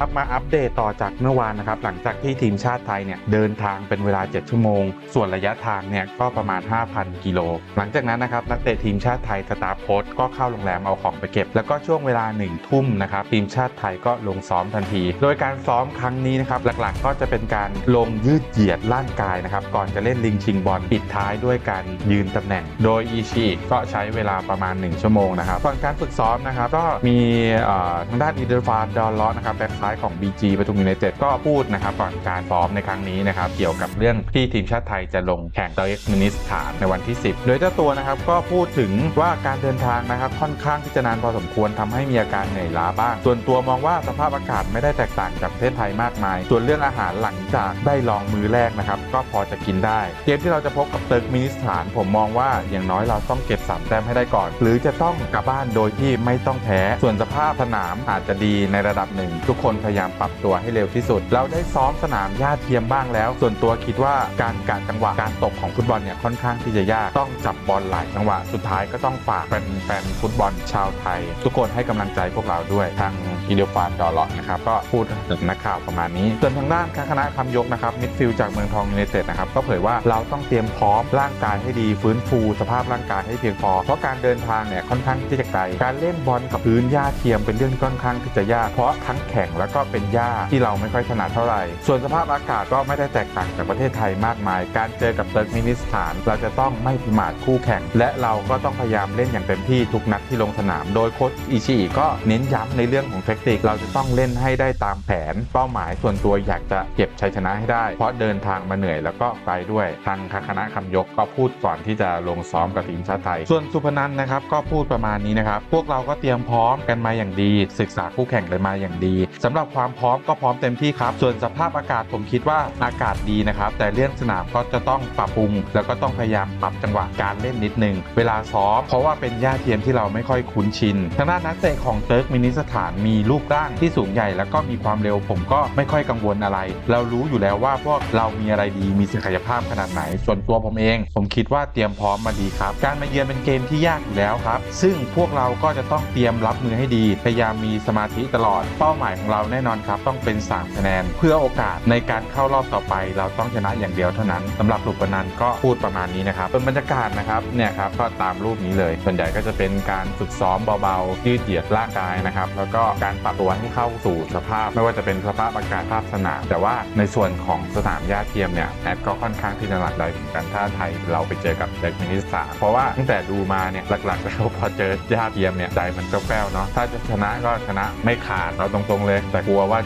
ครับมาอัปเดตต่อจากเมื่อวานนะครับหลังจากที่ทีมชาติไทยเนี่ยเดินทางเป็นเวลา 7 ชั่วโมง ส่วนระยะทางเนี่ยก็ประมาณ 5,000 กิโล หลังจากนั้นนะครับนักเตะทีมชาติไทยสตาร์โพสก็เข้าโรงแรมเอาของไปเก็บ แล้วก็ช่วงเวลา 1 ทุ่มนะครับทีมชาติไทยก็ลงซ้อมทันที โดยการซ้อมครั้งนี้นะครับหลักๆ ก็จะเป็นการลงยืดเหยียดร่างกายนะครับก่อนจะเล่นลิงชิงบอลปิดท้ายด้วยการยืนตำแหน่ง โดยอีชีก็ใช้เวลาประมาณ 1 ชั่วโมงนะครับก่อนการฝึกซ้อมนะครับก็มีเอ่อทางด้านอีเดอร์ฟาร์ดอลลาะนะครับแบ็ค้ายของ BG ปทุมยูไนเต็ดก็พูดนะครับก่อนการซ้อมในครั้งนี้นะครับเกี่ยวกับเรื่องที่ทีมชาติไทยจะลงแข่งเตอร์กมินิสถานในวันที่ 10 โดยเจ้าตัวนะครับก็พูดถึงว่าการเดินทางนะครับค่อนข้างที่จะนานพอสมควรทำให้มีอาการเหนื่อยล้าบ้าง ส่วนตัวมองว่าสภาพอากาศไม่ได้แตกต่างจากประเทศไทยมากมาย ส่วนเรื่องอาหารหลังจากได้ลองมื้อแรกนะครับก็พอจะกินได้ เกมที่เราจะพบกับเติร์กมินิสถาน ผมมองว่าอย่างน้อยเราต้องเก็บสามแต้มให้ได้ก่อน หรือจะต้องกลับบ้านโดยที่ไม่ต้องแพ้ ส่วนสภาพสนามอาจจะดีในระดับหนึ่ง ทุกคนพยายามปรับตัวให้เร็วที่สุด เราได้ซ้อมสนามหญ้าเทียมบ้างแล้ว ส่วนตัวคิดว่าการกะจังหวะการตกของฟุตบอลเนี่ยค่อนข้างที่จะยากต้องจับบอลหลายจังหวะ สุดท้ายก็ต้องฝากแฟนฟุตบอลชาวไทย ทุกคนให้กำลังใจพวกเราด้วยทางอีเดียฟาร์ดอลเลาะนะครับก็พูดกับนักข่าวประมาณนี้ส่วนทางด้านคณะคำยกนะครับมิดฟิลจากเมืองทองยูไนเต็ดนะครับก็เผยว่าเราต้องเตรียมพร้อมร่างกายให้ดีฟื้นฟูสภาพร่างกายให้เพียงพอ เพราะการเดินทางเนี่ยค่อนข้างที่จะไกลการเล่นบอลกับพื้นหญ้าเทียมเป็นเรื่องที่ค่อนข้างที่จะยากเพราะทั้งแข็งแล้วก็เป็นหญ้าที่เราไม่ค่อยถนัดเท่าไหร่ ส่วนสภาพอากาศก็ไม่ได้แตกต่างจากประเทศไทยมากมาย การเจอกับเติร์กมินิสถาน เราจะต้องไม่ประมาทคู่แข่ง และเราก็ต้องพยายามเล่นอย่างเต็มที่ทุกนัดที่ลงสนาม โดยโค้ชอิชิอิก็เน้นย้ำในเรื่องของเทคนิค เราจะต้องเล่นให้ได้ตามแผน เป้าหมายส่วนตัวอยากจะเก็บชัยชนะให้ได้ เพราะเดินทางมาเหนื่อยแล้วก็ไกลด้วยทางคณะคำยกก็พูดก่อนที่จะลงซ้อมกับทีมชาติไทย ส่วนสุพนันนะครับก็พูดประมาณนี้นะครับพวกเราก็เตรียมพร้อมกันมาอย่างดี ศึกษาคู่แข่งกันมาอย่างดีสำหรับความพร้อมก็พร้อมเต็มที่ครับ ส่วนสภาพอากาศผมคิดว่าอากาศดีนะครับ แต่เรื่องสนามก็จะต้องปรับปรุง แล้วก็ต้องพยายามปรับจังหวะการเล่นนิดนึง เวลาซ้อมเพราะว่าเป็นหญ้าเทียมที่เราไม่ค่อยคุ้นชิน ทางด้านนักเตะของเติร์กมินิสถานมีรูปร่างที่สูงใหญ่แล้วก็มีความเร็วผมก็ไม่ค่อยกังวลอะไร เรารู้อยู่แล้วว่าพวกเรามีอะไรดีมีศักยภาพขนาดไหน ส่วนตัวผมเอง ผมคิดว่าเตรียมพร้อมมาดีครับ การมาเยือนเป็นเกมที่ยากอยู่แล้วครับ ซึ่งพวกเราก็จะต้องเตรียมรับมือให้ดี พยายามมีสมาธิตลอด เป้าหมายของเราแน่นอนครับต้องเป็น3คะแนน เพื่อโอกาสในการเข้ารอบต่อไป เราต้องชนะอย่างเดียวเท่านั้นสำหรับสุปนันก็พูดประมาณนี้นะครับส่วนบรรยากาศนะครับเนี่ยครับก็ตามรูปนี้เลย ส่วนใหญ่ก็จะเป็นการฝึกซ้อมเบาๆยืดเหยียดร่างกายนะครับแล้วก็การปรับตัวให้เข้าสู่สภาพ ไม่ว่าจะเป็นสภาพอากาศภาพสนาม แต่ว่าในส่วนของสนามหญ้าเทียมเนี่ยแอดก็ค่อนข้างที่จะหนักใจเหมือนกันถ้าไทยเราไปเจอกับเด็กมินิสานเพราะว่าตั้งแต่ดูมาเนี่ยหลักๆแล้วพอเจอหญ้าเทียมเนี่ยใจมันก็แป้วเนาะถ้าจะชนะก็ชนะไม่ขาดเราตรงๆเลยแต่กลัวว่าจะ